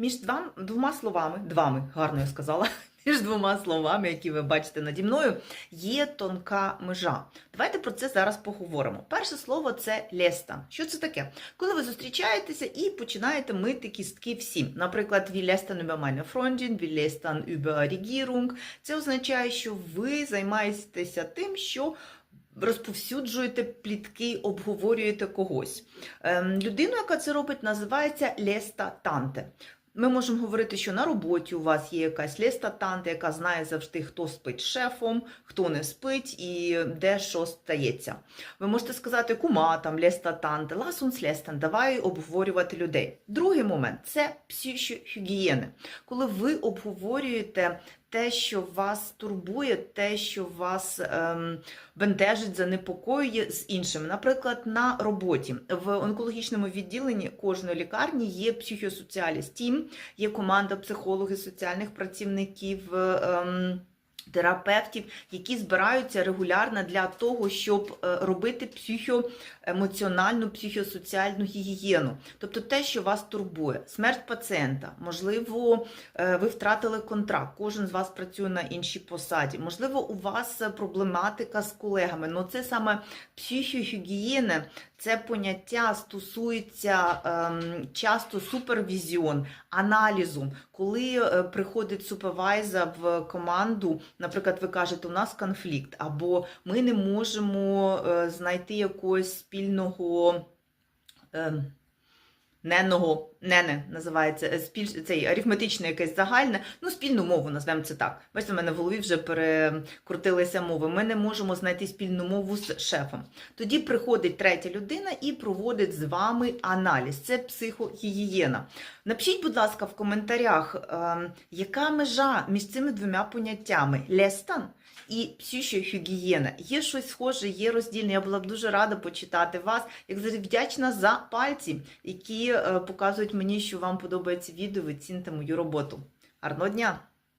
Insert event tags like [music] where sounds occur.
Між два, двома словами, двами, гарно я сказала, [laughs] між двома словами, які ви бачите наді мною, є тонка межа. Давайте про це зараз поговоримо. Перше слово це леста. Що це таке? Коли ви зустрічаєтеся і починаєте мити кістки всім. Наприклад, «Wir lästern über meine Freundin», «Wir lästern über Regierung». Це означає, що ви займаєтеся тим, що розповсюджуєте плітки, обговорюєте когось. Ем, людину, яка це робить, називається леста танте. Ми можемо говорити, що на роботі у вас є якась лестатанта, яка знає завжди, хто спить шефом, хто не спить і де що стається. Ви можете сказати кума, там леста танте, ласунс лестан, давай обговорювати людей. Другий момент це психогігієни. Коли ви обговорюєте те, що вас турбує, те, що вас ем, бентежить, занепокоює з іншим. Наприклад, на роботі в онкологічному відділенні кожної лікарні є психосоціаліст тім, є команда психологів, соціальних працівників. Ем, Терапевтів, які збираються регулярно для того, щоб е, робити психоемоціональну, психосоціальну гігієну. Тобто те, що вас турбує, смерть пацієнта, можливо, е, ви втратили контракт, кожен з вас працює на іншій посаді, можливо, у вас проблематика з колегами. Ну це саме психогігієна, це поняття стосується ем, часто супервізіон, аналізу, коли е, приходить супервайзер в команду, наприклад, ви кажете, у нас конфлікт, або ми не можемо е, знайти якогось спільного. ем, Неного, нене називається е, спіль, цей арифметичне якесь загальне, ну спільну мову, назвемо це так. Бачите, в мене в голові вже перекрутилися мови. Ми не можемо знайти спільну мову з шефом. Тоді приходить третя людина і проводить з вами аналіз. Це психогігієна. Напишіть, будь ласка, в коментарях, е, яка межа між цими двома поняттями лестан і психогігієна. Є щось схоже, є роздільне. Я була б дуже рада почитати вас. Як завжди вдячна за пальці, які е, показують мені, що вам подобається відео, ви ціните мою роботу. Гарного дня!